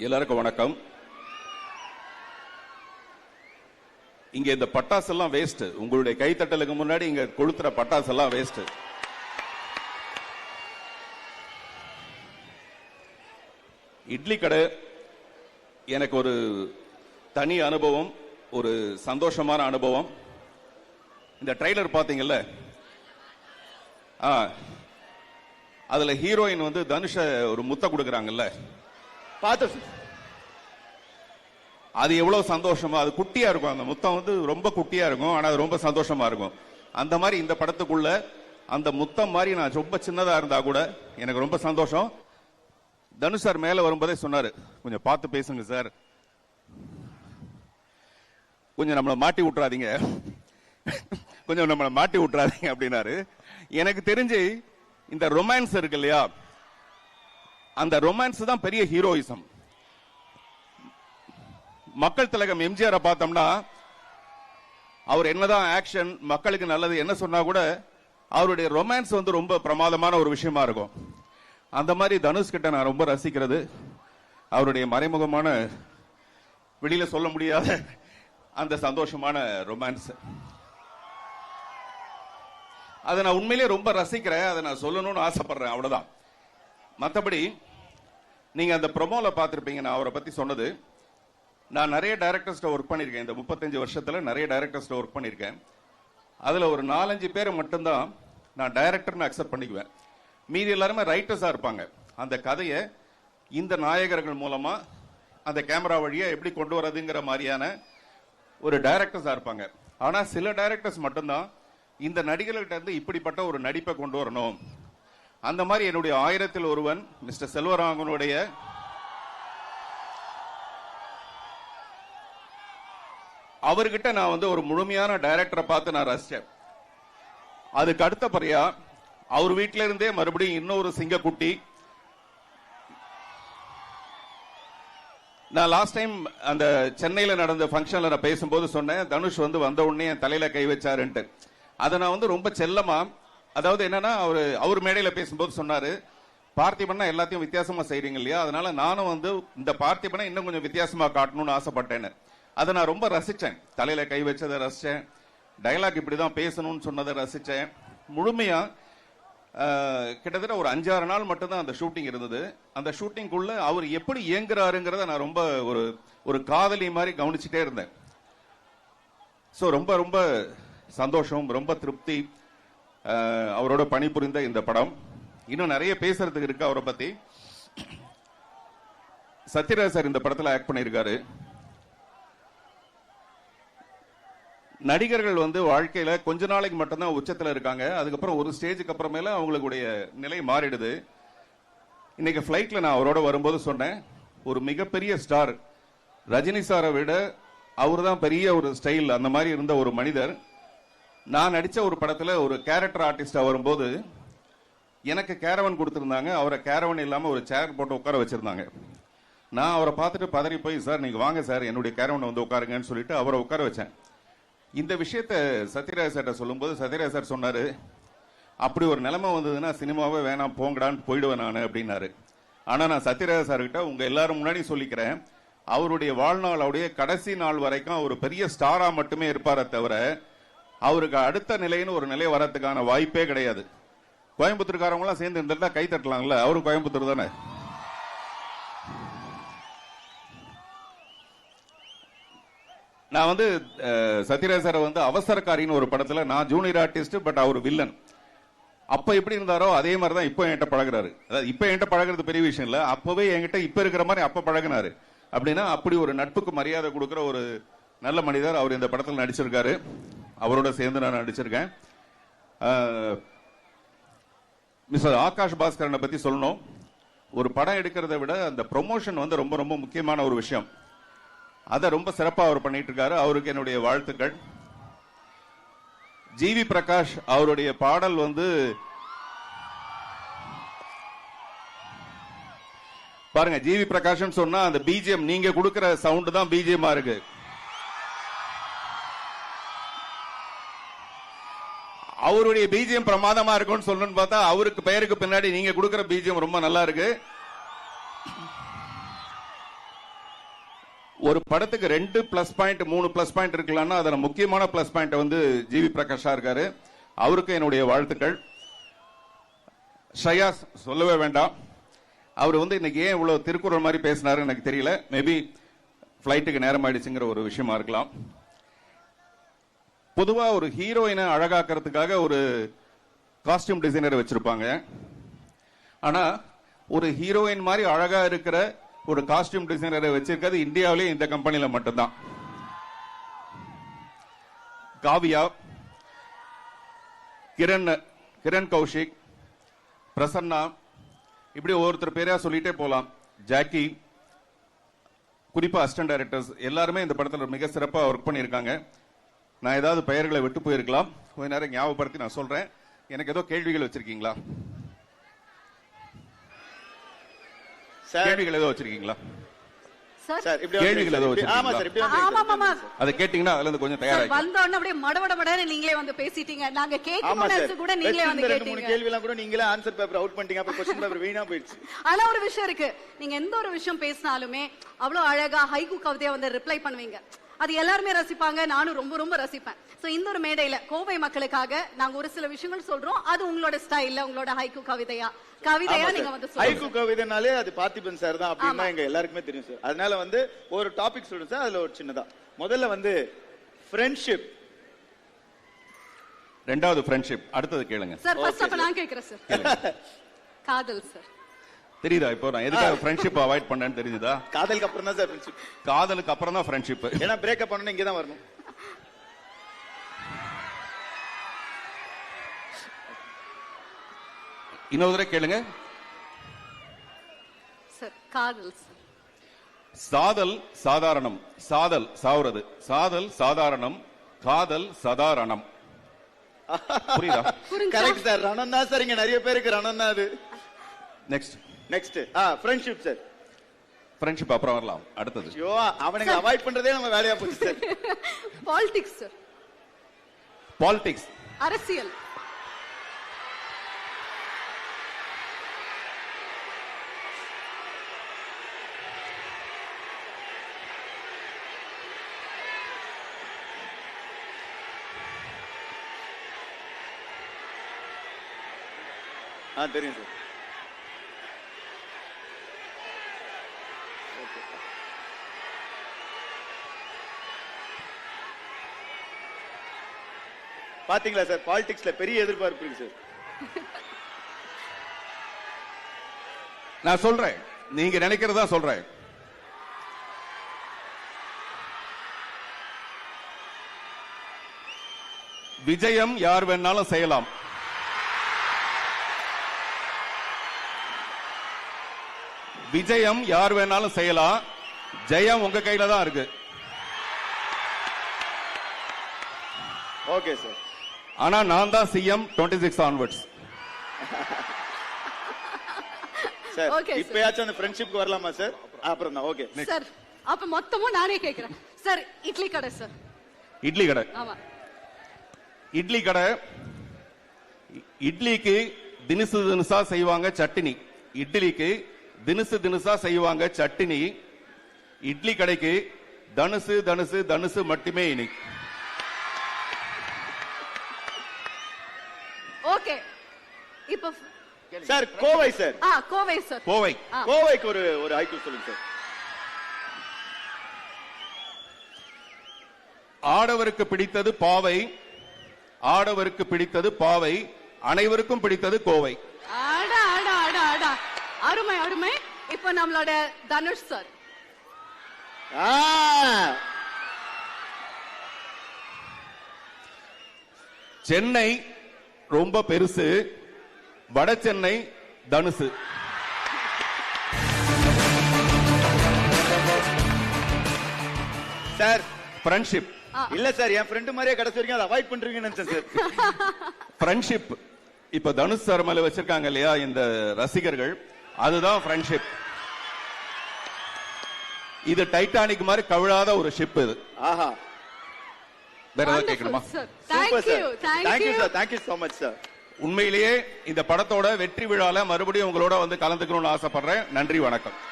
எல்லாருக்கும் வணக்கம். இங்க இந்த பட்டாசு எல்லாம் வேஸ்ட் உங்களுடைய கைத்தட்டலுக்கு முன்னாடி இங்க கொளுத்துற பட்டாசு எல்லாம் வேஸ்ட் இட்லி கடை எனக்கு ஒரு தனி அனுபவம் ஒரு சந்தோஷமான அனுபவம். இந்த ட்ரைலர் பாத்தீங்கல்ல ஆ. அதுல ஹீரோயின் வந்து தனுஷ ஒரு முத்த கொடுக்கறாங்கல்ல? பார்த்து அது எவ்வளவு சந்தோஷமா அது குட்டியா இருக்கும். அந்த முத்தம் வந்து ரொம்ப குட்டியா இருக்கும் ஆனா அது ரொம்ப சந்தோஷமா இருக்கும். அந்த மாதிரி இந்த படத்துக்குள்ள அந்த முத்தம் மாதிரி நான் ரொம்ப சின்னதா இருந்தா கூட எனக்கு ரொம்ப சந்தோஷம். தனுஷ் சார் மேல வரும்போதே சொன்னாரு கொஞ்சம் பார்த்து பேசுங்க சார். கொஞ்சம் நம்மளை மாட்டி விட்டுறாதீங்க. கொஞ்சம் நம்மளை மாட்டி விட்டுறாதீங்க அப்படின்னாரு. எனக்கு தெரிஞ்சு இந்த ரொமான்ஸ் இருக்கு இல்லையா அந்த ரொமான்ஸ் தான் பெரிய ஹீரோயிசம் மக்கள் திலகம் எம்ஜிஆரை பார்த்தோம்னா அவர் என்னதான் ஆக்ஷன் மக்களுக்கு நல்லது என்ன சொன்னா கூட அவருடைய ரொமான்ஸ் வந்து ரொம்ப பிரமாதமான ஒரு விஷயமா இருக்கும். அந்த மாதிரி தனுஷ் கிட்ட நான் ரொம்ப ரசிக்கிறது. அவருடைய மறைமுகமான வெளியில சொல்ல முடியாத அந்த சந்தோஷமான ரொமான்ஸ் அதை நான் உண்மையிலேயே ரொம்ப ரசிக்கிறேன். அதை நான் சொல்லணும்னு ஆசைப்படுறேன். அவ்வளவுதான். மற்றபடி நீங்கள் அந்த ப்ரொமோவில் பார்த்துருப்பீங்க நான் அவரை பற்றி சொன்னது. நான் நிறைய டைரக்டர்ஸ்ட ஒர்க் பண்ணியிருக்கேன். இந்த முப்பத்தஞ்சு வருஷத்தில் நிறைய டைரக்டர்ஸ்ட ஒர்க் பண்ணியிருக்கேன். அதில் ஒரு நாலஞ்சு பேர் மட்டும்தான் நான் டைரக்டர்னு அக்செப்ட் பண்ணிக்குவேன். மீதி எல்லாருமே ரைட்டர்ஸாக இருப்பாங்க. அந்த கதையை இந்த நாயகர்கள் மூலமாக அந்த கேமரா வழியாக எப்படி கொண்டு வரதுங்கிற மாதிரியான ஒரு டைரக்டர்ஸாக இருப்பாங்க. ஆனால் சில டைரக்டர்ஸ் மட்டும்தான் இந்த நடிகர்கள்ட்ட இருந்து இப்படிப்பட்ட ஒரு நடிப்பை கொண்டு வரணும். அந்த மாதிரி என்னுடைய ஆயிரத்தில் ஒருவன் மிஸ்டர் செல்வராகவனுடைய அவர்கிட்ட நான் வந்து ஒரு முழுமையான டைரக்டரை பார்த்து நான் ரசித்தேன் அதுக்கு அடுத்தபடியா அவர் வீட்டில இருந்தே மறுபடியும் இன்னொரு சிங்கக்குட்டி. நான் லாஸ்ட் டைம் அந்த சென்னையில் நடந்த ஃபங்க்ஷனில் நான் பேசும்போது சொன்னேன் தனுஷ் வந்து வந்த உடனே என் தலையில் கை வச்சாருன்ட்டு. அதை நான் வந்து ரொம்ப செல்லமாக அதாவது என்னன்னா அவர் அவர் மேடையில பேசும்போது சொன்னாரு பார்த்திபன்னா எல்லாத்தையும் வித்தியாசமா செய்றீங்க இல்லையா? அதனால நானும் வந்து இந்த பார்த்திபனை இன்னும் கொஞ்சம் வித்தியாசமா காட்டணும்னு ஆசைப்பட்டேன்னு. அதை நான் ரொம்ப ரசிச்சேன். தலையில கை வச்சதை ரசிச்சேன். டயலாக் இப்படிதான் பேசணும்னு சொன்னதை ரசிச்சேன். முழுமையா கிட்டத்தட்ட ஒரு அஞ்சாறு நாள் மட்டும்தான் அந்த ஷூட்டிங் இருந்தது. அந்த ஷூட்டிங்குள்ள அவர் எப்படி இயங்குறாருங்கிறத நான் ரொம்ப ஒரு ஒரு காதலி மாதிரி கவனிச்சுட்டே இருந்தேன். ஸோ ரொம்ப ரொம்ப சந்தோஷம் ரொம்ப திருப்தி. அவரோட பணிபுரிந்த இந்த படம். இன்னும் நிறைய பேசுறதுக்கு இருக்கு அவரை பத்தி. சத்யராஜ் சார் இந்த படத்தில் ஆக்ட் பண்ணியிருக்காரு. நடிகர்கள் வந்து வாழ்க்கையில கொஞ்ச நாளைக்கு மட்டும்தான் உச்சத்தில் இருக்காங்க. அதுக்கப்புறம் ஒரு ஸ்டேஜுக்கு அப்புறமேல அவங்களுடைய நிலை மாறிடுது. இன்னைக்கு ஃப்ளைட்டில் நான் அவரோட வரும்போது சொன்னேன் ஒரு மிகப்பெரிய ஸ்டார் ரஜினி சாரை விட அவர் தான் பெரிய ஒரு ஸ்டைல் அந்த மாதிரி இருந்த ஒரு மனிதர். நான் நடித்த ஒரு படத்தில் ஒரு கேரக்டர் ஆர்டிஸ்டாக வரும்போது எனக்கு கேரவன் கொடுத்துருந்தாங்க. அவரை கேரவன் இல்லாமல் ஒரு சேர் போட்டு உட்கார வச்சுருந்தாங்க. நான் அவரை பார்த்துட்டு பதறி போய் சார் நீங்கள் வாங்க சார் என்னுடைய கேரவன் வந்து உட்காருங்கன்னு சொல்லிட்டு அவரை உட்கார வச்சேன். இந்த விஷயத்த சத்யராஜ் சார்ட்ட சொல்லும்போது சத்யராஜ் சார் சொன்னார் அப்படி ஒரு நிலைமை வந்ததுன்னா சினிமாவே வேணாம் போங்கடான்னு போயிடுவேன் நான் அப்படின்னாரு. ஆனால் நான் சத்யராஜ் சார் கிட்ட எல்லாரும் முன்னாடி சொல்லிக்கிறேன் அவருடைய வாழ்நாள் அவருடைய கடைசி நாள் வரைக்கும் அவர் பெரிய ஸ்டாராக மட்டுமே இருப்பாரே தவிர அவருக்கு அடுத்த நிலைன்னு ஒரு நிலை வரதுக்கான வாய்ப்பே கிடையாது. கோயம்புத்தூர்காரவங்களாம் எல்லாம் சேர்ந்து இருந்துட்டா கை தட்டலாம்ல. அவரு கோயம்புத்தூர் தானே? நான் வந்து அஹ், சத்யராஜ் வந்து அவசரக்காரின்னு ஒரு படத்துல நான் ஜூனியர் ஆர்டிஸ்ட் பட் அவர் வில்லன் அப்ப எப்படி இருந்தாரோ அதே மாதிரி தான் இப்போ என்கிட்ட பழகுறாரு. அதாவது இப்போ என்கிட்ட பழகுறது பெரிய விஷயம் இல்லை. அப்பவே என்கிட்ட இப்ப இருக்கிற மாதிரி அப்ப பழகுனாரு. அப்படின்னா அப்படி ஒரு நட்புக்கு மரியாதை கொடுக்குற ஒரு நல்ல மனிதர் அவர் இந்த படத்தில் நடிச்சிருக்காரு. அவரோட சேர்ந்து நான் நடிச்சிருக்கேன். மிஸ்டர் ஆகாஷ் பாஸ்கரனை பத்தி சொல்லணும். ஒரு படம் எடுக்கிறத விட அந்த ப்ரொமோஷன் வந்து ரொம்ப ரொம்ப முக்கியமான ஒரு விஷயம். அதை ரொம்ப சிறப்பாக அவர் பண்ணிட்டு இருக்காரு அவருக்கு என்னுடைய வாழ்த்துக்கள். ஜிவி பிரகாஷ் அவருடைய பாடல் வந்து பாருங்க ஜிவி பிரகாஷ் சொன்னா அந்த பிஜிஎம் நீங்க கொடுக்கிற சவுண்ட் தான் பிஜிஎம்மா இருக்கு. அவருடைய பிஜிஎம் பிரமாதமா இருக்கும்னு சொல்லணும்னு பார்த்தா அவருக்கு பெயருக்கு பின்னாடி நீங்க கொடுக்குற பிஜிஎம் ரொம்ப நல்லா இருக்கு. ஒரு படத்துக்கு ரெண்டு பிளஸ் பாயிண்ட் மூணு பிளஸ் பாயிண்ட் இருக்கலாம்னா அதில் முக்கியமான பிளஸ் பாயிண்ட் வந்து ஜிவி பிரகாஷா இருக்காரு. அவருக்கு என்னுடைய வாழ்த்துக்கள். ஷயாஸ் சொல்லவே வேண்டாம். அவர் வந்து இன்னைக்கு ஏன் இவ்வளோ திருக்குறள் மாதிரி பேசினாரு எனக்கு தெரியல. மேபி ஃப்ளைட்டுக்கு நேரம் ஆயிடுச்சுங்கிற ஒரு விஷயமா இருக்கலாம். பொதுவா ஒரு ஹீரோயினை அழகாக்கிறதுக்காக ஒரு காஸ்டியூம் டிசைனர் வச்சிருப்பாங்க. ஆனா ஒரு ஹீரோயின் மாதிரி அழகா இருக்கிற ஒரு காஸ்டியூம் டிசைனரை வச்சிருக்கிறது இந்தியாவிலேயே இந்த கம்பெனியில் மட்டும்தான். காவியா கிரண் கிரண் கௌஷிக் பிரசன்னா இப்படி ஒவ்வொருத்தர் பேரா சொல்லிட்டே போகலாம் ஜாக்கி குறிப்பா அசிஸ்டன்ட் டைரக்டர்ஸ் எல்லாருமே இந்த படத்தில் மிக சிறப்பாக ஒர்க் பண்ணியிருக்காங்க. நான் ஏதாவது பெயர்களை விட்டு போயிருக்கலாம். கொஞ்ச நேரம் ஞாபகப்படுத்தி நான் சொல்றேன். எனக்கு ஏதோ கேள்விகள் வச்சிருக்கீங்களா? சார். கேள்விகள் ஏதோ வச்சிருக்கீங்களா? சார். சார் இப்படி கேள்விகள் ஏதோ வந்து- ஆமா சார் இப்படி வந்து- ஆமா ஆமா அதை கேட்டீங்கன்னா அதுல இருந்து கொஞ்சம் சார் தயாராகி வந்த உடனே அப்படியே மடமட மடன்னு நீங்களே வந்து பேசிட்டீங்க. நாங்க கேட்கணும்னு கூட நீங்களே வந்து கேட்டீங்க. கேள்வி எல்லாம் கூட நீங்களே ஆன்சர் பேப்பர் அவுட் பண்ணிட்டீங்க. அப்புறம் கொஸ்டின் பேப்பர் வீணா போயிடுச்சு. ஆனா ஒரு விஷயம் இருக்கு. நீங்க எந்த ஒரு விஷயம் பேசினாலுமே அவ்வளவு அழகா ஹைகு கவிதையா வந்து ரிப்ளை பண்ணுவீங்க. அது எல்லாருமே ரசிப்பாங்க நானும் ரொம்ப ரொம்ப ரசிப்பேன். சோ இந்த ஒரு மேடையில கோவை மக்களுக்காக நாங்க ஒரு சில விஷயங்கள் சொல்றோம். அது உங்களோட ஸ்டைல்ல உங்களோட ஹைகு கவிதையா? கவிதையா நீங்க சார். வந்து ஹைக்கூ கவிதைனாலே அது பார்த்திபன் சார் தான் அப்படின்னா. எங்க எல்லாருக்குமே தெரியும் சார் அதனால வந்து ஒரு டாபிக் சொல்லுங்க சார் அதுல ஒரு சின்னதா. முதல்ல வந்து ஃப்ரெண்ட்ஷிப் ரெண்டாவது ஃப்ரெண்ட்ஷிப் அடுத்தது கேளுங்க. சார் ஃபர்ஸ்ட் அப்ப நான் கேக்குறேன் சார் காதல் சார் தெரியுதா இப்போ நான் எதுக்காக ஃப்ரெண்ட்ஷிப் அவாய்ட் பண்ணேன்னு தெரிஞ்சுதா? காதலுக்கு அப்புறம் தான் சார் ஃப்ரெண்ட்ஷிப் காதலுக்கு அப்புறம் தான் ஃப்ரெண்ட்ஷிப் ஏன்னா பிரேக்கப் பண்ணணும் இங்கே தான் வரணும். இன்னொரு தடவை கேளுங்க. சார் காதல் சார் சாதல் சாதாரணம் சாதல் சாவுறது. சாதல் சாதாரணம் காதல் சதாரணம். புரியுதா? கரெக்ட் சார் ரணம் தான் சார் இங்க நிறைய பேருக்கு ரணம் தான் அது. Next next ah friendship sir friendship அப்புறம் வரலாம். அடுத்தது. ஐயோ அவனுக்கு அவாய்ட் பண்றதே நம்ம வேலையா போச்சு சார் பாலிடிக்ஸ் சார் பாலிடிக்ஸ் அரசியல். ஆ தெரியும் சார் பாத்தீங்களா சார்? பாலிடிக்ஸ்ல பெரிய எதிர்பார்ப்பு சார். நான் சொல்றேன். நீங்க நினைக்கிறதா சொல்றேன். விஜயம் யார் வேணாலும் செய்யலாம். விஜயம் யார் வேணாலும் செய்யலாம். ஜெயம் உங்க கையில தான் இருக்கு. ஓகே சார் ஆனா நான் தான் CM twenty six onwards sir Okay, sir. இப்பயாச்சும் அந்த ஃப்ரெண்ட்ஷிப்க்கு வரலாமா சார் அப்புறம் தான் ஓகே சார் அப்ப மொத்தமும் நானே கேக்குறேன். சார் இட்லி கடை சார் இட்லி கடை. ஆமா. இட்லி கடை இ- இட்லிக்கு தினுசு தினுசா செய்வாங்க சட்டினி. இட்லிக்கு தினுசு தினுசா செய்வாங்க சட்டினி. இட்லி கடைக்கு தனுசு தனுசு தனுசு மட்டுமே இனி. Sir Kovai sir. ஆ கோவை சார். கோவை. கோவைக்கு ஒரு ஒரு ஐக்கு சொல்லுங்க சார். ஆடவருக்கு பிடித்தது பாவை. ஆடவருக்கு பிடித்தது பாவை. அனைவருக்கும் பிடித்தது கோவை. ஆடா ஆடா ஆடா ஆடா. அருமை அருமை. இப்ப நம்மளோட தனுஷ் சார். ஆ. சென்னை ரொம்ப பெருசு. வட சென்னை தனுசு. சார் ஃப்ரெண்ட்ஷிப் இல்ல சார் என் ஃப்ரெண்டு மாதிரியே கடைசி வரைக்கும் அதை அவாய்ட் பண்றீங்கன்னு நினைச்சேன் சார். ஃப்ரெண்ட்ஷிப் இப்ப தனுஷ் சார் மேல வச்சிருக்காங்க இல்லையா இந்த ரசிகர்கள் அதுதான் ஃப்ரெண்ட்ஷிப் இது டைட்டானிக் மாதிரி கவிழாத ஒரு ஷிப் இது. ஆஹா. வேற ஏதாவது கேட்கணுமா? Sir super sir thank you sir thank you so much sir உண்மையிலேயே இந்த படத்தோட வெற்றி விழால மறுபடியும் உங்களோட வந்து கலந்துக்கணும்னு ஆசைப்படுறேன். நன்றி வணக்கம்.